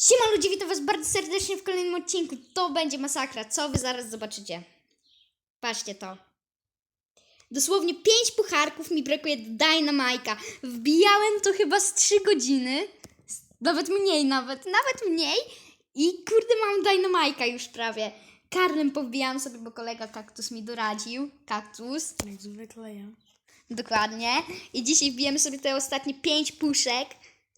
Siema ludzie, witam was bardzo serdecznie w kolejnym odcinku. To będzie masakra, co wy zaraz zobaczycie. Patrzcie to. Dosłownie 5 pucharków mi brakuje do Dynamajka. Wbijałem to chyba z 3 godziny. Nawet mniej, nawet, nawet mniej. I kurde mam Dynamajka już prawie. Karlem powbijałam sobie, bo kolega kaktus mi doradził. Kaktus. Jak zwykle ja. Dokładnie. I dzisiaj wbijemy sobie te ostatnie 5 puszek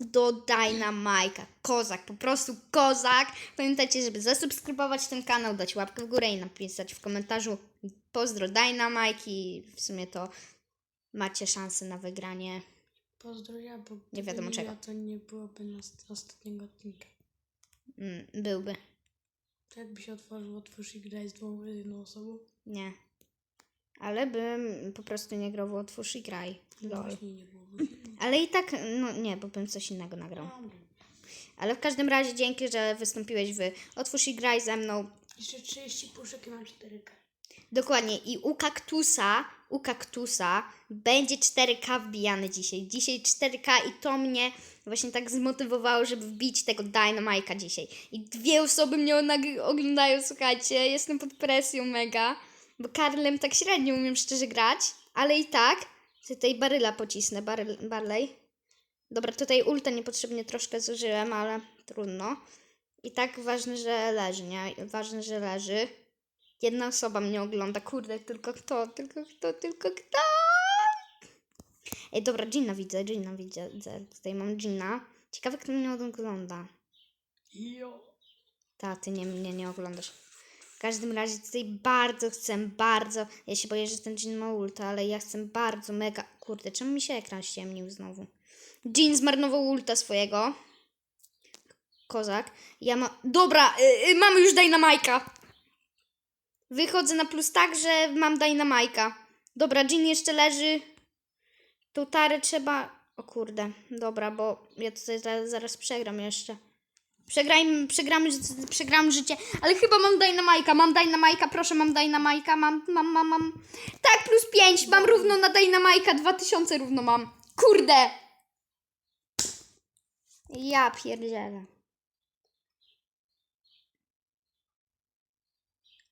do Dynamike'a. Kozak, po prostu kozak. Pamiętajcie, żeby zasubskrybować ten kanał, dać łapkę w górę i napisać w komentarzu pozdro Dynamike i w sumie to macie szansę na wygranie. Pozdro ja, bo Nie wiadomo czego. Ja, to nie byłoby nas ostatniego odcinka. Mm, byłby. Jakby się otworzył, otwórz i graj z dwoma jedną osobą. Nie. Ale bym po prostu nie grał w Otwórz i graj. No Lol. właśnie nie byłoby. Ale i tak, no nie, bo bym coś innego nagrał. Dobra. Ale w każdym razie dzięki, że wystąpiłeś w Otwórz i graj ze mną. Jeszcze 30 puszek i mam 4K. Dokładnie. I u kaktusa, u kaktusa będzie 4K wbijane dzisiaj. Dzisiaj 4K i to mnie właśnie tak zmotywowało, żeby wbić tego Dynamike'a dzisiaj. I dwie osoby mnie oglądają, słuchajcie. Jestem pod presją mega. Bo Karlem tak średnio umiem szczerze grać, ale i tak. Tutaj baryla pocisnę, baryl, barlej. Dobra, tutaj ulta niepotrzebnie troszkę zużyłem, ale trudno. I tak ważne, że leży, nie? Ważne, że leży. Jedna osoba mnie ogląda. Kurde, tylko kto? Tylko kto? Tylko kto? Ej, dobra, Gina widzę, Gina widzę. Tutaj mam Gina. Ciekawe, kto mnie ogląda. Jo. Ta, ty nie, mnie nie oglądasz. Każdym razie tutaj bardzo chcę, bardzo. Ja się boję, że ten Jean ma ulta, ale ja chcę bardzo, mega. Kurde, czemu mi się ekran ściemnił znowu? Jean zmarnował ulta swojego. Kozak. Ja ma. Dobra, y, y, mamy już Dynamajka. Wychodzę na plus tak, że mam Dynamajka. Dobra, Jean jeszcze leży. Tu tarę trzeba. O kurde, dobra, bo ja tutaj zaraz przegram jeszcze. Przegrajmy, przegramy, ży- przegram życie, ale chyba mam Dynamajka, mam Dynamajka, proszę, mam Dynamajka, mam, mam, mam, mam. Tak, plus 5, mam równo na Dynamajka, 2000 równo mam. Kurde! Ja pierdzielę.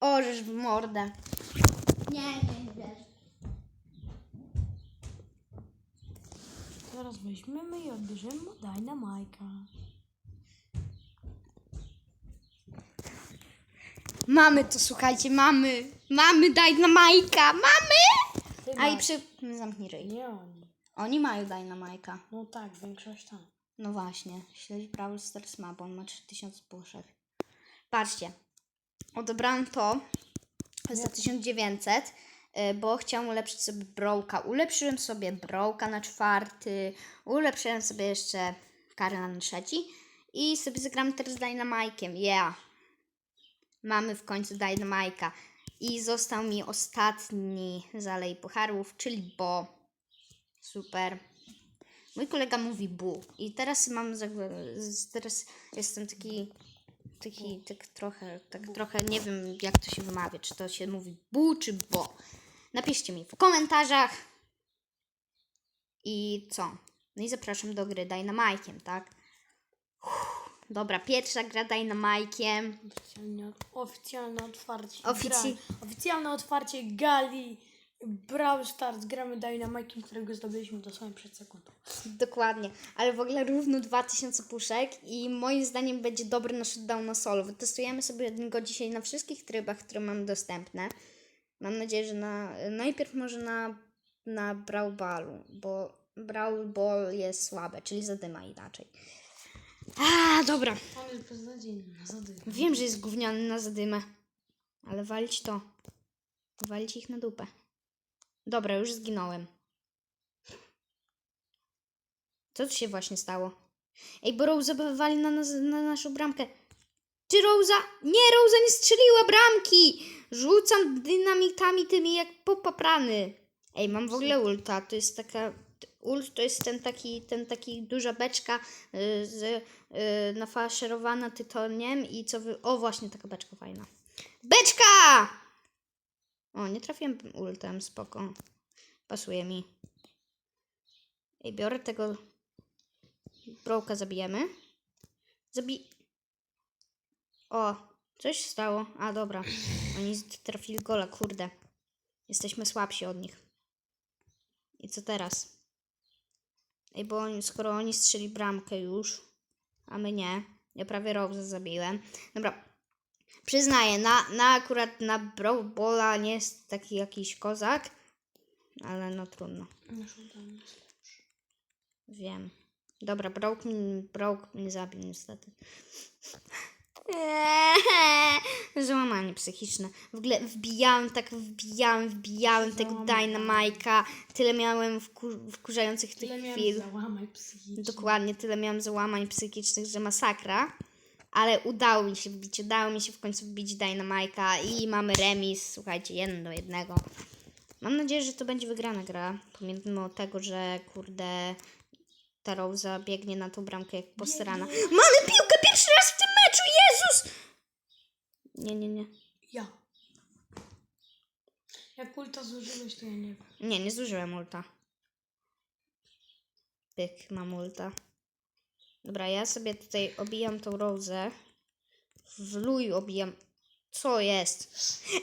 Orzesz w mordę. Nie, nie, nie. Zaraz weźmiemy i odbierzemy mu Dynamajka. Mamy to, słuchajcie, mamy. Mamy Dynamajka, mamy! Ty A i masz. przy... Zamknij ryj. Nie oni. Oni mają Dynamajka. No tak, większość tam. No właśnie, śledzi Brawl Stars ma, bo on ma 3000 puszek. Patrzcie, odebrałam to za 1900, y, bo chciałam ulepszyć sobie Brołka. Ulepszyłem sobie Brołka na czwarty, ulepszyłem sobie jeszcze Karla na trzeci i sobie zagram teraz z Dynamike'iem. Yeah! Mamy w końcu Dynamike'a. I został mi ostatni zalej pucharów, czyli Bo. Super. Mój kolega mówi bu. I teraz mam. Teraz jestem taki. Taki, tak trochę, tak trochę nie wiem jak to się wymawia, czy to się mówi bu czy bo. Napiszcie mi w komentarzach. I co? No i zapraszam do gry Dynamike'iem, tak? Dobra, pierwsza gra Dynamike'iem. Oficjalnie, oficjalne otwarcie. Ofici- gra, oficjalne otwarcie gali. Brawl Stars. Gramy Dynamajkiem, którego zdobyliśmy dosłownie przed sekundą. Dokładnie, ale w ogóle równo 2000 puszek i moim zdaniem będzie dobry nasz down na solo. Wytestujemy sobie go dzisiaj na wszystkich trybach, które mam dostępne. Mam nadzieję, że na, najpierw może na, na Brawl Ballu, bo Brawl Ball jest słabe, czyli zadyma inaczej. A, dobra. Wiem, że jest gówniany na zadymę, ale walić to. Walić ich na dupę. Dobra, już zginąłem. Co tu się właśnie stało? Ej, bo Rosa wywali na, na naszą bramkę. Czy Rosa? Nie, Rosa nie strzeliła bramki! Rzucam dynamitami tymi jak popaprany. Ej, mam w ogóle ulta. To jest taka... Ult to jest ten taki, ten taki duża beczka y, z, y, nafaszerowana tytoniem i co wy... O, właśnie taka beczka fajna. Beczka! O, nie trafiłem ultem, spoko. Pasuje mi. Ej, biorę tego... Brołka zabijemy. Zabi... O, coś stało. A, dobra. Oni trafili gola, kurde. Jesteśmy słabsi od nich. I co teraz? Ej, bo oni, skoro oni strzeli bramkę już, a my nie. Ja prawie Rose zabiłem. Dobra. Przyznaję, na, na akurat na Brawlbola nie jest taki jakiś kozak, ale no trudno. Wiem. Dobra, Broke mnie, Broke mnie zabił niestety. Eee, Załamanie psychiczne. W ogóle wbijałem, tak wbijałem, wbijałem tego. Dynamajka. Tyle miałem wkur- wkurzających tych Tyle miałem chwil. załamań psychicznych. Dokładnie, tyle miałam załamań psychicznych, że masakra. Ale udało mi się wbić, udało mi się w końcu wbić Dynamajka i mamy remis, słuchajcie, jeden do jednego. Mam nadzieję, że to będzie wygrana gra, pomimo tego, że kurde ta Rosa biegnie na tą bramkę jak posrana. Mamy piłkę pierwszy raz w tym! Nie, nie, nie. Ja. Jak ulta zużyłeś, to ja nie wiem. Nie, nie zużyłem ulta. Pyk, mam ulta. Dobra, ja sobie tutaj obijam tą Rosę. W luj obijam. Co jest?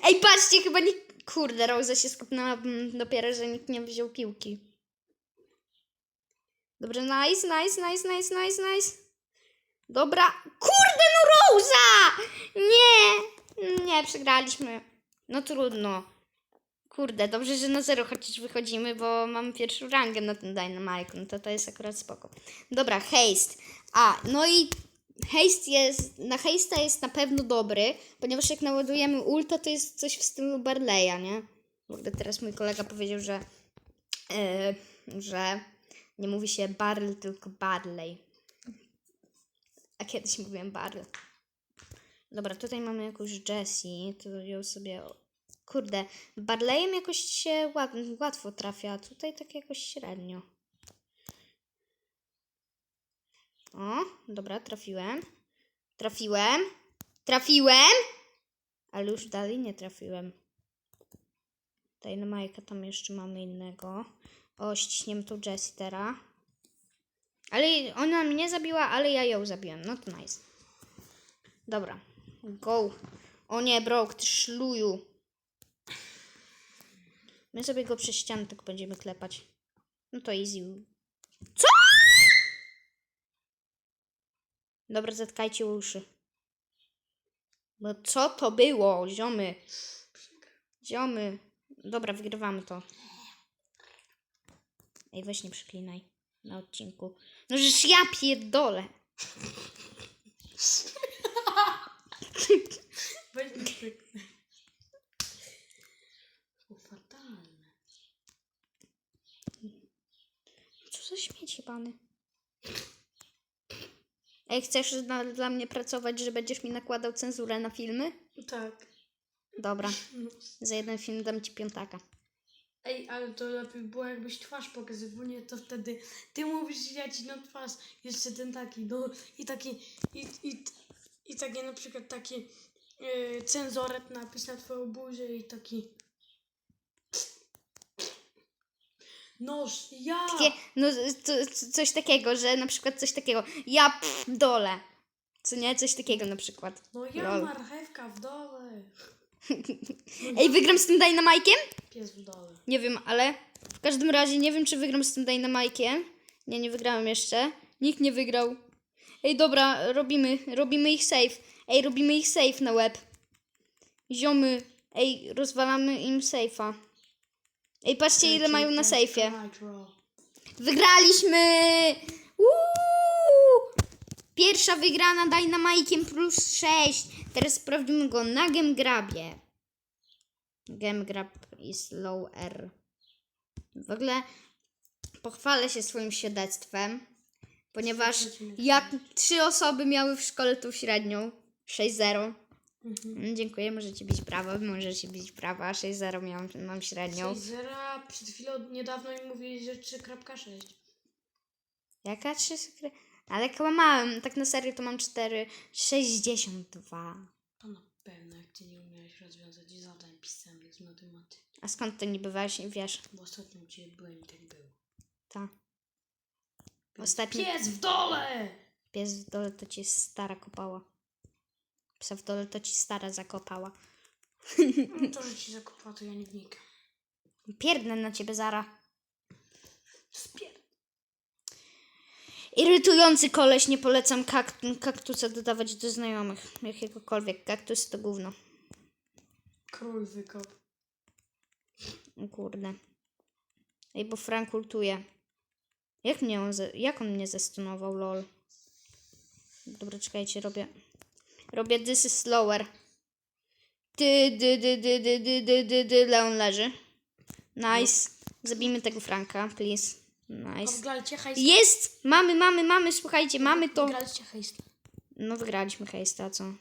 Ej, patrzcie, chyba nie... Kurde, Rosa się skopnęła dopiero, że nikt nie wziął piłki. Dobrze, nice, nice, nice, nice, nice, nice. Dobra. Kurde, no Rosa! Nie! Nie, przegraliśmy. No trudno. Kurde, dobrze, że na zero chociaż wychodzimy, bo mamy pierwszą rangę na tym Dynamite, no to to jest akurat spoko. Dobra, haste. A, no i haste jest, na haste'a jest na pewno dobry, ponieważ jak naładujemy ulta, to jest coś w stylu Barleya, nie? W ogóle teraz mój kolega powiedział, że, e, że nie mówi się Barley, tylko Barley. A kiedyś mówiłem Barley. Dobra, tutaj mamy jakąś Jessie, to ją sobie... Kurde, Barleyem jakoś się łat, łatwo trafia, a tutaj tak jakoś średnio. O, dobra, trafiłem. Trafiłem. Trafiłem! Ale już dalej nie trafiłem. Tutaj na Majka tam jeszcze mamy innego. O, ściśniemy tą Jessie teraz. Ale ona mnie zabiła, ale ja ją zabiłem. No to nice. Dobra. Go. O nie, Broke, ty szluju. My sobie go przez ścianę tak będziemy klepać. No to easy. Co? Dobra, zatkajcie uszy. No co to było, ziomy? Ziomy. Dobra, wygrywamy to. Ej, weź nie przeklinaj na odcinku. No żeż ja pierdolę. Fatalne. Co za śmieci, pany? Ej, chcesz dla, dla mnie pracować, że będziesz mi nakładał cenzurę na filmy? Tak. Dobra. Za jeden film dam ci piątaka. Ej, ale to lepiej było jakbyś twarz pokazywał, nie? To wtedy ty mówisz, ja ci na twarz, jeszcze ten taki, no i taki, i, i, i taki na przykład taki yy, cenzoret napis na twoją buzię i taki Noż, ja! Takie, no to, to, coś takiego, że na przykład coś takiego. Ja pff, dole. Co nie? Coś takiego na przykład. No ja Lol. marchewka w dole. Ej, wygram z tym Dynamajkiem? Pies w dole. Nie wiem, ale w każdym razie nie wiem, czy wygram z tym Dynamajkiem. Nie, nie wygrałem jeszcze. Nikt nie wygrał. Ej, dobra, robimy, robimy ich save. Ej, robimy ich save na web. Ziomy. Ej, rozwalamy im safe'a. Ej, patrzcie ile mają na sejfie. Wygraliśmy! Uuu! Pierwsza wygrana Dynamajkiem plus 6. Teraz sprawdzimy go na Gemgrabie. Gemgrab is low R. W ogóle pochwalę się swoim świadectwem, ponieważ jak trzy osoby miały w szkole tą średnią 6-0. Mhm. Mm, Dziękuję, możecie bić brawa, możecie bić brawa. 6-0 miałam, mam średnią. 6-0, przed chwilą niedawno mi mówili, że 3.6. Jaka 3 sekre... Ale kłamałem, tak na serio to mam 4,62. To na pewno, jak ty nie umiałeś rozwiązać zadań pisemnych z matematyki. A skąd to niby weź, wiesz? Bo ostatnio u ciebie byłem i tak było. Ta. Ostatni Pies w dole! pies w dole to ci stara kopała. Pseudol to ci stara zakopała. No to, że ci zakopała, to ja nie wnikam. Pierdnę na ciebie zara. Spier... Irytujący koleś, nie polecam kakt kaktusa dodawać do znajomych. Jakiegokolwiek. Kaktus to gówno. Król wykop. O kurde. Ej, bo Frank ultuje. Jak, mnie on jak on mnie zestunował, lol? Dobra, czekajcie, robię... Robię this is slower. Ty, dy, dy, dy, dy, dy, dy, dy, dy, Leon leży. Nice. Zabijmy tego Franka, please. Nice. Odgraliście. Jest! Mamy, mamy, mamy, słuchajcie, mamy to. Odgraliście. No wygraliśmy hejsta, co? No,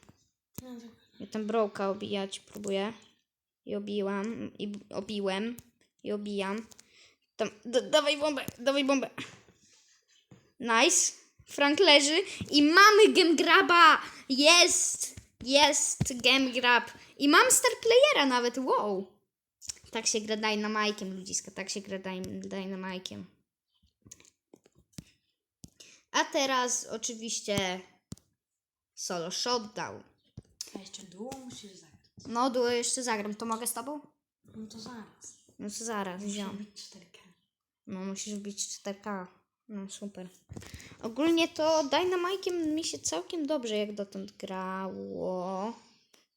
tak. Ja tam brołka obijać próbuję. I obiłam. I b- obiłem. I obijam. Tam, da, dawaj bombę, dawaj bombę. Nice. Frank leży. I mamy game graba. Jest. Jest game grab. I mam star playera nawet. Wow. Tak się gra Dynamike'iem, ludziska. Tak się gra Dyn- Dynamike'iem. A teraz oczywiście solo shotdown. A jeszcze długo musisz zagrać. No, duo jeszcze zagram. To mogę z tobą? No to zaraz. No to zaraz, Muszę ziom. robić 4K. No, musisz wbić 4K. No, super. Ogólnie to Dynamike'iem mi się całkiem dobrze jak dotąd grało.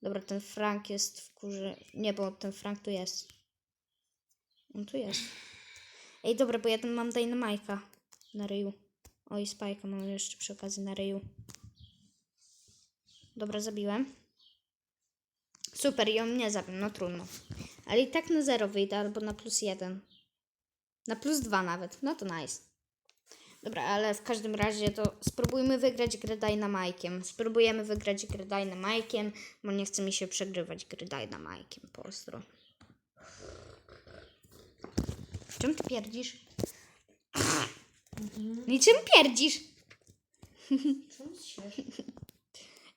Dobra, ten Frank jest w kurze. Nie, bo ten Frank tu jest. On tu jest. Ej, dobra, bo ja tam mam Dynamike'a na ryju. Oj, Spike'a mam jeszcze przy okazji na ryju. Dobra, zabiłem. Super, i on mnie zabił, no trudno. Ale i tak na zero wyjdę, albo na plus jeden. Na plus dwa nawet, no to nice. Dobra, ale w każdym razie to spróbujmy wygrać grę Dynamike'iem. Spróbujemy wygrać grę Dynamike'iem, bo nie chce mi się przegrywać gry Dynamike'iem, pozdro. Czym ty pierdzisz? Niczym pierdzisz?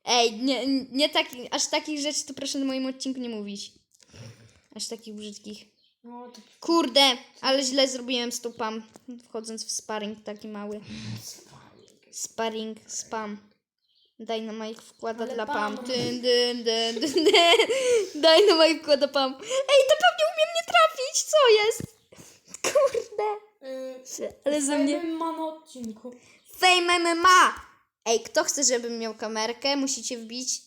Ej, nie, nie taki, aż takich rzeczy to proszę na moim odcinku nie mówić. Aż takich brzydkich. No Kurde, ale źle zrobiłem stupam, wchodząc w sparring taki mały. Sparring, spam. Dynamite wkłada Ale dla pam. pam. Dyn, dyn, dyn, dyn, dyn. Dynamite wkłada pam. Ej, to pewnie umie mnie trafić, co jest? Ale ze mnie... ma na odcinku. Fame MMA! Ej, kto chce, żebym miał kamerkę, musicie wbić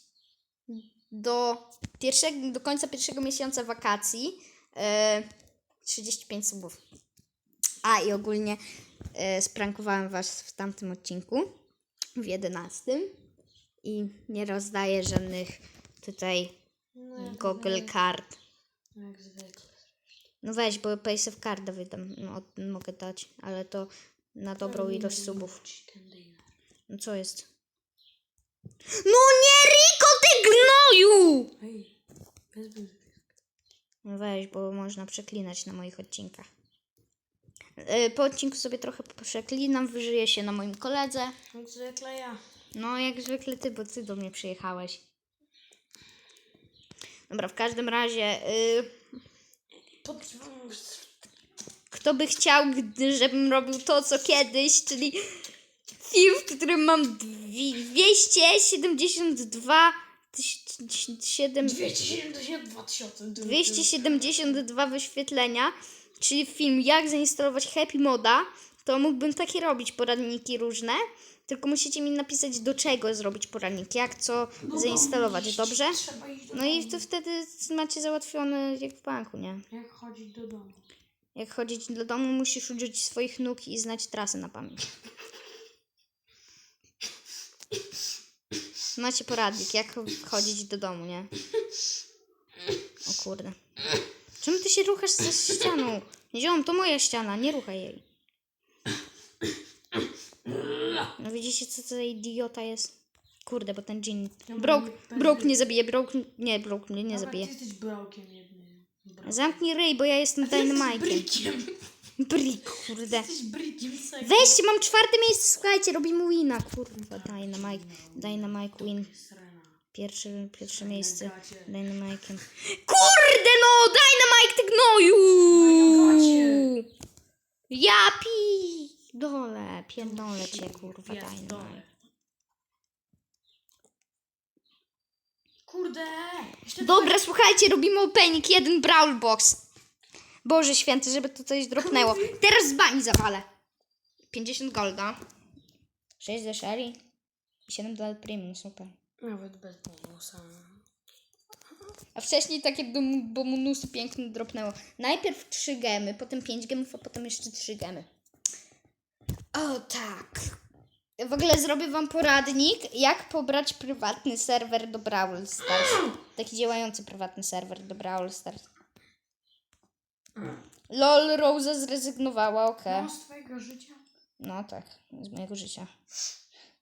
do, pierwszego, do końca pierwszego miesiąca wakacji e, 35 subów. A i ogólnie e, sprankowałem was w tamtym odcinku, w 11. I nie rozdaję żadnych tutaj No, Google. Card. Jak zwykle. No weź, bo Paysafe Carda wydam, no, mogę dać, ale to na dobrą ilość subów. No co jest? No nie, Riko, ty gnoju! Ej. No weź, bo można przeklinać na moich odcinkach. E, Po odcinku sobie trochę przeklinam, wyżyję się na moim koledze. Jak zwykle ja. No, jak zwykle ty, bo ty do mnie przyjechałeś. Dobra, w każdym razie, y. kto by chciał, żebym robił to, co kiedyś, czyli film, w którym mam dwi- 272 tyś- siedem- 272 tysiące. 272 wyświetlenia, czyli film jak zainstalować Happy Moda, to mógłbym takie robić poradniki różne, tylko musicie mi napisać do czego zrobić poradnik, jak co zainstalować, dobrze? Do No i to wtedy macie załatwione jak w banku, nie? Jak chodzić do domu? Jak chodzić do domu, musisz użyć swoich nóg i znać trasy na pamięć. Macie poradnik, jak chodzić do domu, nie? O kurde. Czemu ty się ruchasz ze ścianą? Ziom, to moja ściana, nie ruchaj jej. No widzicie, co to za idiota jest? Kurde, bo ten dżin... Broke, broke nie zabije, broke... Nie, broke mnie nie Dobra, zabije. Ty jesteś brokiem jednym. Zamknij ryj, bo ja jestem Dynamite'em. Brikiem. Brik, kurde. Jesteś brikiem. serio. Weźcie, mam czwarte miejsce, słuchajcie, robimy wina, kurwa, Dynamite, Dynamite win, Srena. pierwsze, pierwsze miejsce, gacie. Dynamite'em. Kurde no, Dynamite, ty gnoju! gacie. Ja pi, dole, pierdolę cię, kurwa. Dynamite. Kurde! Jeszcze Dobra, słuchajcie, robimy opening, jeden Brawl Box. Boże święty, żeby to coś dropnęło. Teraz z bani zawalę. 50 golda. 6 ze Sherry. I 7 do El Premium, super. Nawet bez bonusa. A wcześniej takie bonusy piękne dropnęło. Najpierw 3 gemy, potem 5 gemów, a potem jeszcze 3 gemy. O tak. W ogóle zrobię wam poradnik, jak pobrać prywatny serwer do Brawl Stars. Taki działający prywatny serwer do Brawl Stars. LOL, Rosa zrezygnowała, okej. No, z twojego życia. No tak, z mojego życia.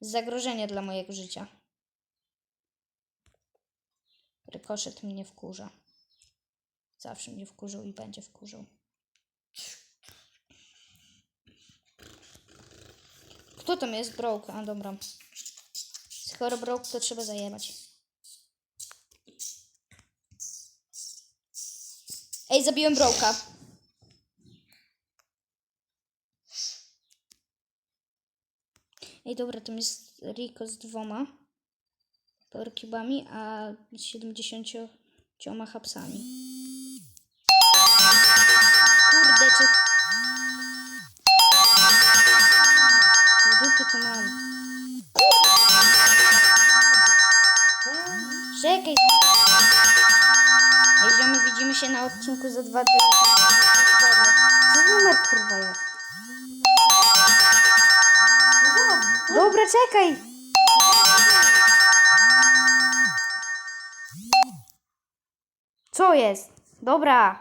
Zagrożenie dla mojego życia. Rykoszet mnie wkurza. Zawsze mnie wkurzał i będzie wkurzał. Kto tam jest? Broke. A dobra. Skoro broke, to trzeba zajebać. Ej, zabiłem broka. Ej, dobra, tam jest Rico z dwoma Power Cubami, a z 70 hapsami. Czekaj. Ziomy, widzimy się na odcinku za dwa dni. Co numer kurwa jest? Dobra, czekaj. Co jest? Dobra.